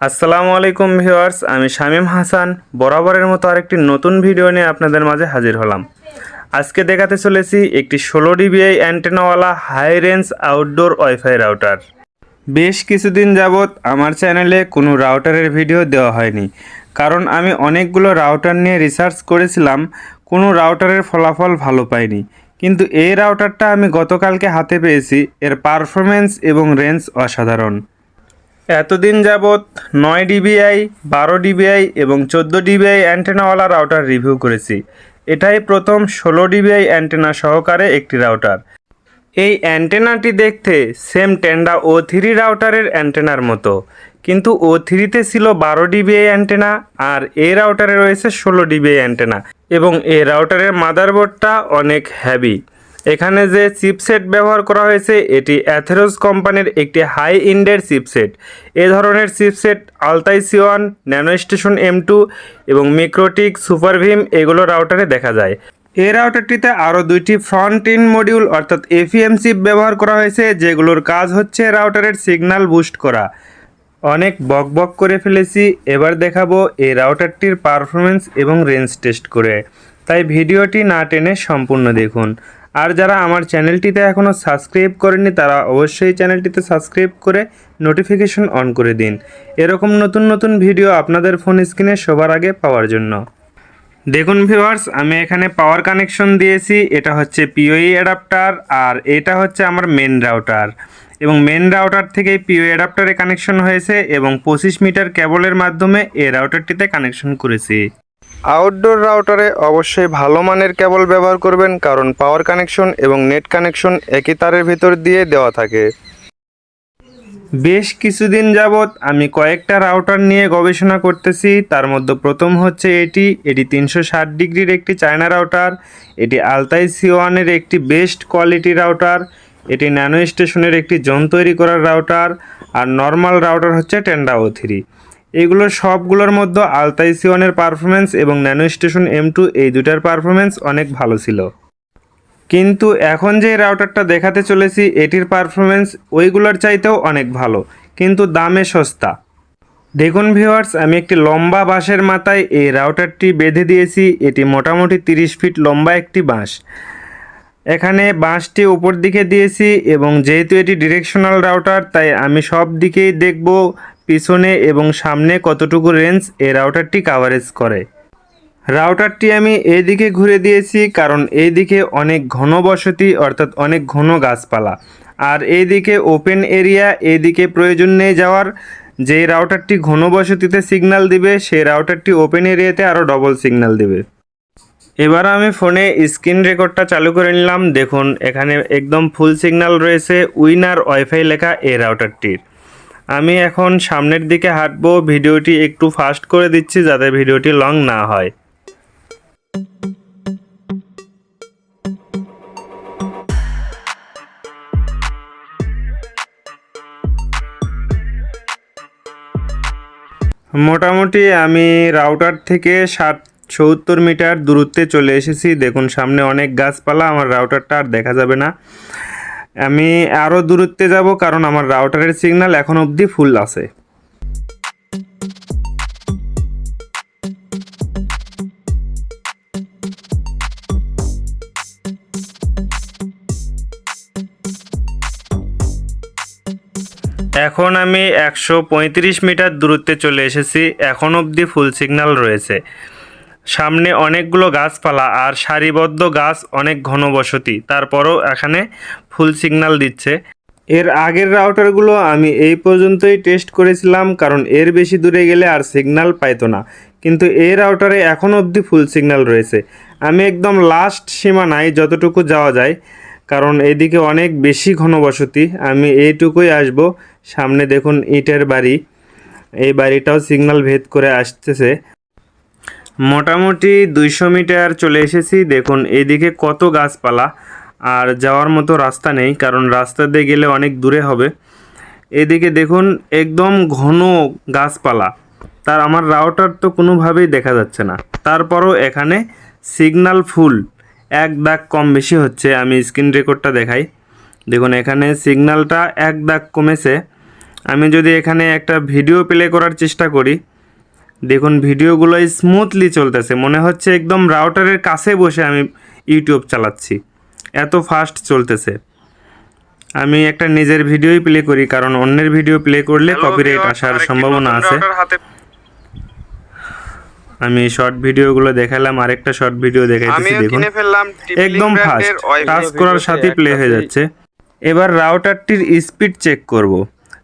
আসসালামু আলাইকুম ভিউয়ার্স, আমি শামীম হাসান, বরাবরের মতো আরেকটি নতুন ভিডিও নিয়ে আপনাদের মাঝে হাজির হলাম। আজকে দেখাতে চলেছি একটি ষোলো DBI অ্যান্টেনাওয়ালা high range outdoor WiFi router. বেশ কিছুদিন যাবৎ আমার চ্যানেলে কোনো রাউটারের ভিডিও দেওয়া হয়নি, কারণ আমি অনেকগুলো রাউটার নিয়ে রিসার্চ করেছিলাম, কোনো রাউটারের ফলাফল ভালো পাইনি। কিন্তু এই রাউটারটা আমি গতকালকে হাতে পেয়েছি, এর পারফরমেন্স এবং রেঞ্জ অসাধারণ। এতদিন যাবৎ নয় ডিবিআই, বারো ডিবিআই এবং চোদ্দ ডিবিআই অ্যান্টেনাওয়ালা রাউটার রিভিউ করেছি। এটাই প্রথম ষোলো ডিবিআই অ্যান্টেনা সহকারে একটি রাউটার। এই অ্যান্টেনাটি দেখতে সেম টেন্ডা ও থ্রি রাউটারের অ্যান্টেনার মতো। কিন্তু ও থ্রিতে ছিল বারো ডিবিআই অ্যান্টেনা আর এই রাউটারে রয়েছে ষোলো ডিবিআই অ্যান্টেনা এবং এ রাউটারের মাদারবোর্ডটা অনেক হ্যাভি এখানে যে চিপসেট ব্যবহার করা হয়েছে, এটি অ্যাথেরোস কোম্পানির একটি হাই ইন্ডের চিপসেট। এ ধরনের chipset Altai C one nano station M two এবং মিক্রোটিক, সুপারভিম এগুলো রাউটারে দেখা যায়। এই রাউটারটিতে আরও দুইটি ফ্রন্ট ইন মডিউল অর্থাৎ এফিএম চিপ ব্যবহার করা হয়েছে, যেগুলোর কাজ হচ্ছে রাউটারের সিগন্যাল বুস্ট করা। অনেক বক বক করে ফেলেছি, এবার দেখাবো এই রাউটারটির পারফরমেন্স এবং রেঞ্জ টেস্ট করে। তাই ভিডিওটি না টেনে সম্পূর্ণ দেখুন। আর যারা আমার চ্যানেলটিতে এখনও সাবস্ক্রাইব করেনি তারা অবশ্যই চ্যানেলটিতে সাবস্ক্রাইব করে নোটিফিকেশন অন করে দিন। এরকম নতুন নতুন ভিডিও আপনাদের ফোন স্ক্রিনে সবার আগে পাওয়ার জন্য। দেখুন ভিউয়ার্স আমি এখানে পাওয়ার কানেকশন দিয়েছি, এটা হচ্ছে পিওই অ্যাডাপ্টার আর এটা হচ্ছে আমার মেন রাউটার এবং মেন রাউটার থেকে পিওই অ্যাডাপ্টারে কানেকশন হয়েছে, এবং পঁচিশ মিটার কেবলের মাধ্যমে এই রাউটারটিতে কানেকশন করেছি। আউটডোর রাউটারে অবশ্যই ভালো মানের কেবল ব্যবহার করবেন, কারণ পাওয়ার কানেকশন এবং নেট কানেকশন একই তারের ভিতর দিয়ে দেওয়া থাকে। বেশ কিছুদিন যাবৎ আমি কয়েকটা রাউটার নিয়ে গবেষণা করতেছি। তার মধ্যে প্রথম হচ্ছে এটি। এটি তিনশো ষাট ডিগ্রির একটি চায়না রাউটার এটি আলতাই সি ওয়ানের একটি বেস্ট কোয়ালিটি রাউটার এটি ন্যানো স্টেশনের একটি জোন তৈরি করার রাউটার আর নর্মাল রাউটার হচ্ছে টেন্ডা ও থ্রি এগুলোর সবগুলোর মধ্যে আলতাই সি ওয়ানের পারফরমেন্স এবং ন্যানো স্টেশন এম টু এই দুটার পারফরমেন্স অনেক ভালো ছিল। কিন্তু এখন যে রাউটারটা দেখাতে চলেছি, এটির পারফরমেন্স ওইগুলোর চাইতেও অনেক ভালো, কিন্তু দামে সস্তা। দেখুন ভিউয়ার্স আমি একটি লম্বা বাঁশের মাথায় এই রাউটারটি বেঁধে দিয়েছি। এটি মোটামুটি তিরিশ ফিট লম্বা একটি বাঁশ। এখানে বাঁশটি উপর দিকে দিয়েছি এবং যেহেতু এটি ডিরেকশনাল রাউটার তাই আমি সব দিকেই দেখব। পিছনে এবং সামনে কতটুকু রেঞ্জ এই রাউটারটি কাভারেজ করে। রাউটারটি আমি এইদিকে ঘুরে দিয়েছি কারণ এইদিকে অনেক ঘন বসতি অর্থাৎ অনেক ঘন গাছপালা। আর এইদিকে ওপেন এরিয়া এইদিকে প্রয়োজন নেই যাওয়ার। যে রাউটারটি ঘন বসতিতে সিগন্যাল দিবে সেই রাউটারটি ওপেন এরিয়াতে আরও ডবল সিগন্যাল দিবে। এবার আমি ফোনে স্ক্রিন রেকর্ডটা চালু করে নিলাম। দেখুন, এখানে একদম ফুল সিগন্যাল রয়েছে। উইনার ওয়াইফাই লেখা এই রাউটারটির আমি এখন সামনের দিকে হাঁটবো, ভিডিওটি একটু ফাস্ট করে দিচ্ছি যাতে ভিডিওটি লং না হয়। মোটামুটি আমি রাউটার থেকে ষাট সত্তর মিটার দূরত্বে চলে এসেছি। দেখুন, সামনে অনেক গাছপালা, আমার রাউটারটা আর দেখা যাবে না। আমি আরও দূরত্বে যাব কারণ আমার রাউটারের সিগন্যাল এখন অবধি ফুল আছে। এখন আমি একশো পঁয়ত্রিশ মিটার দূরত্বে চলে এসেছি, এখন অবধি ফুল সিগন্যাল রয়েছে। সামনে অনেকগুলো গাছপালা আর সারিবদ্ধ গাছ অনেক ঘনবসতি। তারপরও এখানে ফুল সিগন্যাল দিচ্ছে। এর আগের রাউটারগুলো আমি এই পর্যন্তই টেস্ট করেছিলাম কারণ এর বেশি দূরে গেলে আর সিগন্যাল পাইতো না। কিন্তু এই রাউটারে এখন অবধি ফুল সিগন্যাল রয়েছে। আমি একদম লাস্ট সীমানায় যতটুকু যাওয়া যায়, কারণ এদিকে অনেক বেশি ঘনবসতি। আমি এইটুকুই আসব। সামনে দেখুন ইটের বাড়ি। এই বাড়িটাও সিগন্যাল ভেদ করে আসতেছে। মোটামুটি দুইশো মিটার চলে এসেছি। দেখুন, এদিকে কত গাছপালা, আর যাওয়ার মতো রাস্তা নেই, কারণ রাস্তা দিয়ে গেলে অনেক দূরে হবে। এদিকে দেখুন, একদম ঘন গাছপালা। তার আমার রাউটার তো কোনোভাবেই দেখা যাচ্ছে না। তারপরও এখানে সিগনাল ফুল এক দাগ কম বেশি হচ্ছে, আমি স্ক্রিন রেকর্ডটা দেখাই। দেখুন, এখানে সিগনালটা এক দাগ কমেছে। আমি যদি এখানে একটা ভিডিও প্লে করার চেষ্টা করি দেখুন ভিডিওগুলো স্মুথলি চলতেছে। মনে হচ্ছে একদম রাউটারের কাছে বসে আমি ইউটিউব চালাচ্ছি। এত ফাস্ট চলতেছে। আমি একটা নিজের ভিডিওই প্লে করি কারণ অন্যের ভিডিও প্লে করলে কপিরাইট আসার সম্ভাবনা আছে। আমি শর্ট ভিডিওগুলো দেখালাম আরেকটা শর্ট ভিডিও দেখাইতেছি দেখুন। একদম ফাস্ট টাচ করার সাথেই প্লে হয়ে যাচ্ছে। এবার রাউটারটির স্পিড চেক করব।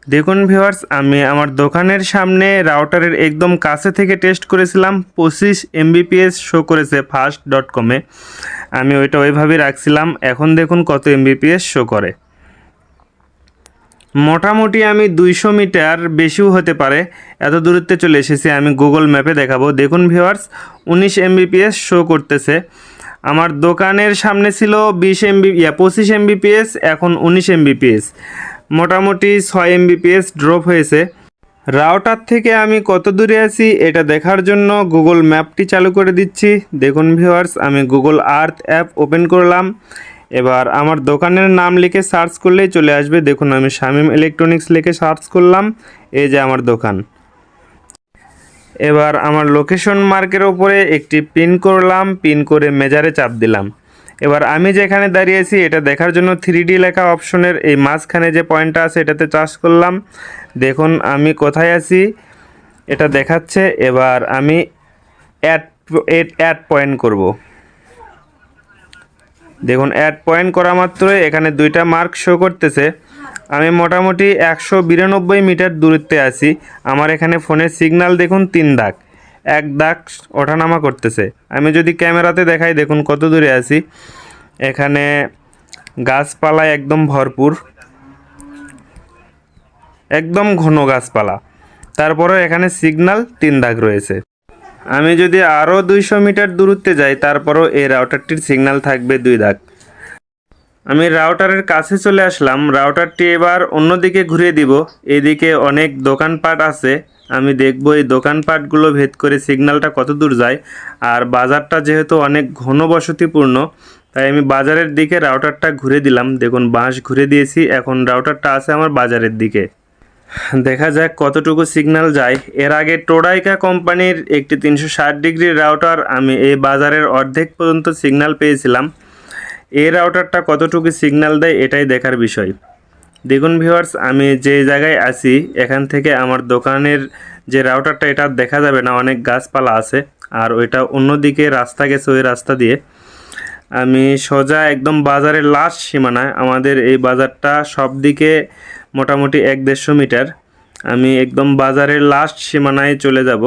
দেখুন ভিউয়ার্স, আমি আমার দোকানের সামনে রাউটারের একদম কাছে থেকে টেস্ট করেছিলাম, পঁচিশ এমবিপিএস শো করেছে ফাস্ট ডট কমে আমি ওইটা ওইভাবেই রাখছিলাম, এখন দেখুন কত এমবিপিএস শো করে। মোটামুটি আমি দুইশো মিটার বেশিও হতে পারে, এত দূরত্বে চলে এসেছি, আমি গুগল ম্যাপে দেখাবো। দেখুন ভিউয়ার্স, উনিশ এমবিপিএস শো করতেছে। আমার দোকানের সামনে ছিল বিশ এমবি পঁচিশ এমবিপিএস এখন উনিশ এমবিপিএস মোটামুটি ছয় এমবিপিএস ড্রপ হয়েছে। রাউটার থেকে আমি কত দূরে আছি এটা দেখার জন্য গুগল ম্যাপটি চালু করে দিচ্ছি। দেখুন ভিউয়ার্স আমি গুগল আর্থ অ্যাপ ওপেন করলাম। এবার আমার দোকানের নাম লিখে সার্চ করলেই চলে আসবে। দেখুন আমি শামিম ইলেকট্রনিক্স লিখে সার্চ করলাম। এই যে আমার দোকান। এবার আমার লোকেশন মার্কের ওপরে একটি পিন করলাম। পিন করে মেজারে চাপ দিলাম। এবার আমি যেখানে দাঁড়িয়েছি এটা দেখার জন্য থ্রি লেখা অপশনের এই মাঝখানে যে পয়েন্টটা আছে, এটাতে চাষ করলাম। দেখুন, আমি কোথায় আছি, এটা দেখাচ্ছে। এবার আমি অ্যাড অ্যাড পয়েন্ট করব। দেখুন অ্যাড পয়েন্ট করা মাত্রই এখানে দুইটা মার্ক শো করতেছে। আমি মোটামুটি একশো বিরানব্বই মিটার দূরত্বে আছি। আমার এখানে ফোনের সিগন্যাল দেখুন, তিন দাগ। এক দাগ ওঠানামা করতেছে। আমি যদি ক্যামেরাতে দেখাই, দেখুন কত দূরে আছি। এখানে গাছপালায় একদম ভরপুর। একদম ঘন গাছপালা। তারপরেও এখানে সিগনাল তিন দাগ রয়েছে। আমি যদি আরও দুইশো মিটার দূরত্বে যাই, তারপরও এই রাউটারটির সিগন্যাল থাকবে দুই দাগ। আমি রাউটারের কাছে চলে আসলাম। রাউটারটি এবার অন্যদিকে ঘুরিয়ে দিব। এদিকে অনেক দোকানপাট আছে। আমি দেখব এই দোকানপাটগুলো ভেদ করে সিগন্যালটা কত দূর যায়। আর বাজারটা যেহেতু অনেক ঘনবসতিপূর্ণ, তাই আমি বাজারের দিকে রাউটারটা ঘুরে দিলাম। দেখুন, বাঁশ ঘুরে দিয়েছি, এখন রাউটারটা আছে আমার বাজারের দিকে। দেখা যাক কতটুকু সিগন্যাল যায়। এর আগে টোডাইকা কোম্পানির একটি তিনশো ষাট ডিগ্রির রাউটার, আমি এই বাজারের অর্ধেক পর্যন্ত সিগন্যাল পেয়েছিলাম। এই রাউটারটা কতটুকু সিগন্যাল দেয়, এটাই দেখার বিষয়। দেখুন ভিউয়ার্স, আমি যে জায়গায় আছি, এখান থেকে আমার দোকানের যে রাউটারটা, এটা দেখা যাবে না, অনেক গাছপালা আছে। আর ওইটা অন্যদিকে রাস্তা গেছে ওই রাস্তা দিয়ে। আমি সোজা একদম বাজারের লাস্ট সীমানায়, আমাদের এই বাজারটা সব দিকে মোটামুটি এক দেড়শো মিটার। আমি একদম বাজারের লাস্ট সীমানায় চলে যাব।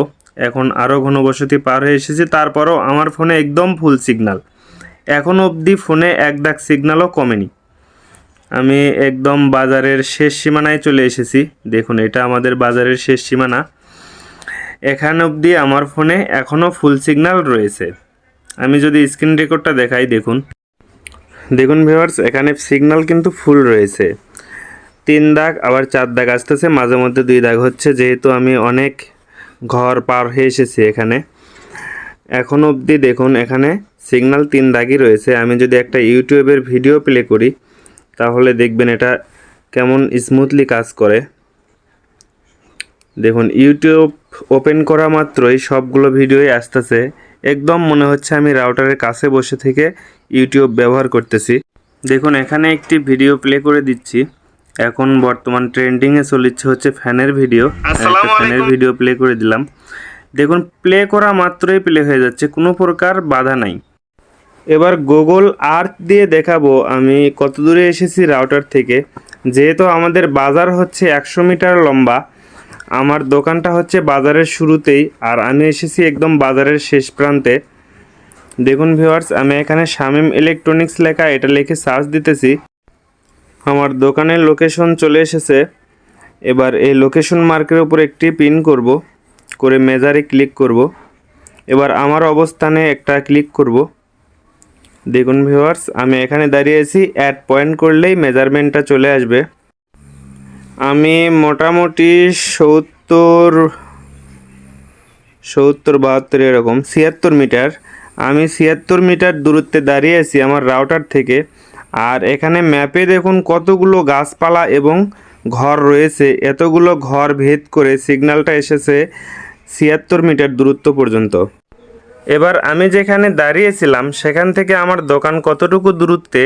এখন আরও ঘনবসতি পার হয়ে এসেছি, তারপরও আমার ফোনে একদম ফুল সিগনাল এখন অবধি ফোনে এক দাগ সিগন্যালও কমেনি। আমি একদম বাজারের শেষ সীমানায় চলে এসেছি। দেখুন, এটা আমাদের বাজারের শেষ সীমানা। এখান অবধি আমার ফোনে এখনও ফুল সিগন্যাল রয়েছে। আমি যদি স্ক্রিন রেকর্ডটা দেখাই, দেখুন। দেখুন ভিউয়ার্স এখানে সিগন্যাল কিন্তু ফুল রয়েছে। তিন দাগ, আবার চার দাগ আসতেছে, মাঝে মধ্যে দুই দাগ হচ্ছে, যেহেতু আমি অনেক ঘর পার হয়ে এসেছি এখানে। এখন অবধি দেখুন, এখানে সিগন্যাল তিন দাগই রয়েছে। আমি যদি একটা ইউটিউবের ভিডিও প্লে করি তাহলে দেখবেন এটা কেমন স্মুথলি কাজ করে। দেখুন ইউটিউব ওপেন করা মাত্রই সবগুলো ভিডিওই আসতেছে। একদম মনে হচ্ছে আমি রাউটারের কাছে বসে থেকে ইউটিউব ব্যবহার করতেছি। দেখুন এখানে একটি ভিডিও প্লে করে দিচ্ছি। এখন বর্তমান ট্রেন্ডিংয়ে চলিচ্ছে হচ্ছে ফ্যানের ভিডিও ফ্যানের ভিডিও প্লে করে দিলাম। দেখুন প্লে করা মাত্রই প্লে হয়ে যাচ্ছে। কোনো প্রকার বাধা নাই। এবার গুগল আর্থ দিয়ে দেখাবো আমি কত দূরে এসেছি রাউটার থেকে। যেহেতু আমাদের বাজার হচ্ছে একশো মিটার লম্বা, আমার দোকানটা হচ্ছে বাজারের শুরুতেই, আর আমি এসেছি একদম বাজারের শেষ প্রান্তে। দেখুন ভিউয়ার্স আমি এখানে শামিম ইলেকট্রনিক্স লেখা, এটা লিখে সার্চ দিতেছি। আমার দোকানের লোকেশন চলে এসেছে। এবার এই লোকেশন মার্কের উপর একটি পিন করব, করে মেজারে ক্লিক করব। এবার আমার অবস্থানে একটা ক্লিক করব। দেখুন ভিউয়ার্স আমি এখানে দাঁড়িয়ে আছি অ্যাড পয়েন্ট করলেই মেজারমেন্টটা চলে আসবে। আমি মোটামুটি সত্তর সত্তর বাহাত্তর এরকম, ছিয়াত্তর মিটার। আমি ছিয়াত্তর মিটার দূরত্বে দাঁড়িয়ে আছি আমার রাউটার থেকে। আর এখানে ম্যাপে দেখুন কতগুলো গাছপালা এবং ঘর রয়েছে। এতগুলো ঘর ভেদ করে সিগন্যালটা এসেছে ছিয়াত্তর মিটার দূরত্ব পর্যন্ত। এবার আমি যেখানে দাঁড়িয়েছিলাম, সেখান থেকে আমার দোকান কতটুকু দূরত্বে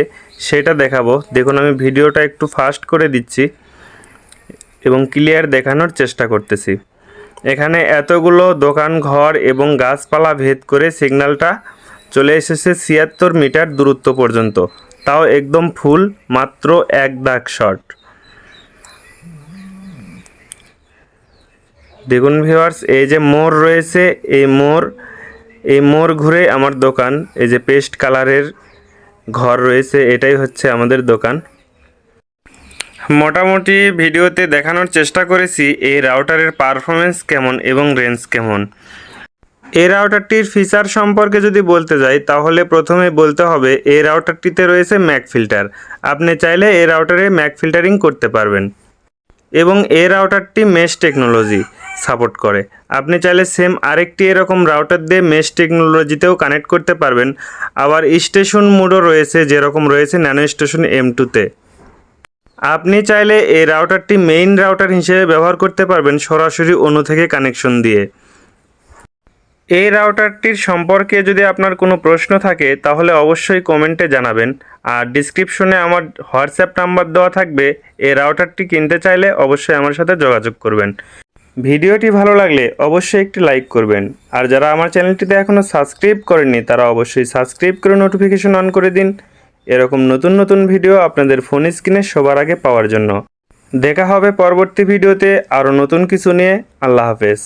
সেটা দেখাবো। দেখুন, আমি ভিডিওটা একটু ফাস্ট করে দিচ্ছি এবং ক্লিয়ার দেখানোর চেষ্টা করতেছি। এখানে এতগুলো দোকান, ঘর এবং গাছপালা ভেদ করে সিগন্যালটা চলে এসেছে ছিয়াত্তর মিটার দূরত্ব পর্যন্ত। তাও একদম ফুল, মাত্র এক দাগ শট দেখুন ভিউয়ার্স, এই যে মোড় রয়েছে, এই মোড় এই মোড় ঘুরে আমার দোকান, এই যে পেস্ট কালারের ঘর রয়েছে, এটাই হচ্ছে আমাদের দোকান। মোটামুটি ভিডিওতে দেখানোর চেষ্টা করেছি, এই রাউটারের পারফরমেন্স কেমন এবং রেঞ্জ কেমন। এই রাউটারটির ফিচার সম্পর্কে যদি বলতে যাই, তাহলে প্রথমে বলতে হবে, এই রাউটারটিতে রয়েছে ম্যাক ফিল্টার। আপনি চাইলে এই রাউটারে ম্যাক ফিল্টারিং করতে পারবেন। এবং এই রাউটারটি মেশ টেকনোলজি সাপোর্ট করে। আপনি চাইলে সেম আরেকটি এরকম রাউটার দিয়ে মেশ টেকনোলজিতেও কানেক্ট করতে পারবেন। আবার স্টেশন মোডও রয়েছে, যেরকম রয়েছে ন্যানো স্টেশন এম টুতে আপনি চাইলে এই রাউটারটি মেইন রাউটার হিসেবে ব্যবহার করতে পারবেন সরাসরি অনু থেকে কানেকশন দিয়ে। এই রাউটারটির সম্পর্কে যদি আপনার কোনো প্রশ্ন থাকে, তাহলে অবশ্যই কমেন্টে জানাবেন। আর ডিসক্রিপশনে আমার হোয়াটসঅ্যাপ নাম্বার দেওয়া থাকবে। এই রাউটারটি কিনতে চাইলে অবশ্যই আমার সাথে যোগাযোগ করবেন। ভিডিওটি ভালো লাগলে অবশ্যই একটি লাইক করবেন। আর যারা আমার চ্যানেলটিতে এখনও সাবস্ক্রাইব করেননি, তারা অবশ্যই সাবস্ক্রাইব করে নোটিফিকেশন অন করে দিন। এরকম নতুন নতুন ভিডিও আপনাদের ফোন স্ক্রিনে সবার আগে পাওয়ার জন্য। দেখা হবে পরবর্তী ভিডিওতে আরও নতুন কিছু নিয়ে। আল্লাহ হাফেজ।